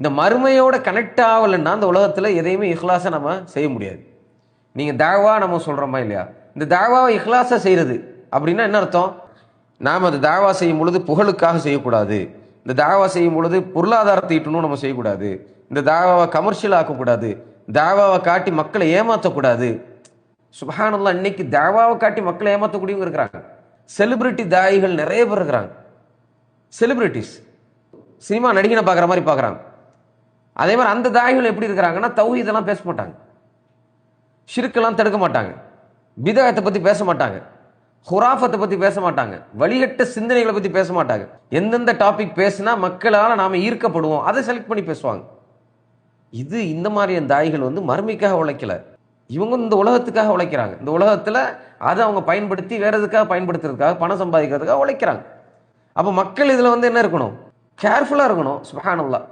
இந்த மறுமையோட கனெக்ட் ஆகலைன்னா அந்த உலகத்தில் எதையுமே இஹ்லாஸை நம்ம செய்ய முடியாது. நீங்கள் தாவா நம்ம சொல்கிறோமா இல்லையா? இந்த தாவாவை இஹ்லாஸை செய்கிறது அப்படின்னா என்ன அர்த்தம்? நாம் அந்த தாவா செய்யும் பொழுது புகழுக்காக செய்யக்கூடாது. இந்த தாவா செய்யும் பொழுது பொருளாதாரத்தை ஈட்டணும் நம்ம செய்யக்கூடாது. இந்த தாவாவை கமர்ஷியல் ஆக்கக்கூடாது. தாவாவை காட்டி மக்களை ஏமாற்றக்கூடாது சுபஹானல்லாஹ் இன்னைக்கு தாவாவை காட்டி மக்களை ஏமாற்றக்கூடியவங்க இருக்கிறாங்க. செலிபிரிட்டி தாயிகள் நிறைய பேர் இருக்கிறாங்க. செலிபிரிட்டிஸ் சினிமா நடிகனை பார்க்குற மாதிரி பார்க்குறாங்க. அதே மாதிரி அந்த தாயிகள் எப்படி இருக்கிறாங்கன்னா தௌஹீதெல்லாம் பேச மாட்டாங்க. ஷிருக்கெல்லாம் தடுக்க மாட்டாங்க. பிதகத்தை பற்றி பேச மாட்டாங்க. ஹுராஃபத்தை பற்றி பேச மாட்டாங்க. வழிகட்ட சிந்தனைகளை பற்றி பேச மாட்டாங்க. எந்தெந்த டாபிக் பேசுனா மக்களால் நாம் ஈர்க்கப்படுவோம். அதை செலக்ட் பண்ணி பேசுவாங்க. இது இந்த மாதிரியான தாய்கள் வந்து மறுமைக்காக உழைக்கல. இவங்க இந்த உலகத்துக்காக உழைக்கிறாங்க. இந்த உலகத்தில் அதை அவங்க பயன்படுத்தி வேற எதுக்காக பயன்படுத்துறதுக்காக பணம் சம்பாதிக்கிறதுக்காக உழைக்கிறாங்க. அப்போ மக்கள் இதில் வந்து என்ன இருக்கணும்? கேர்ஃபுல்லாக இருக்கணும். சுபஹானல்லாஹ்.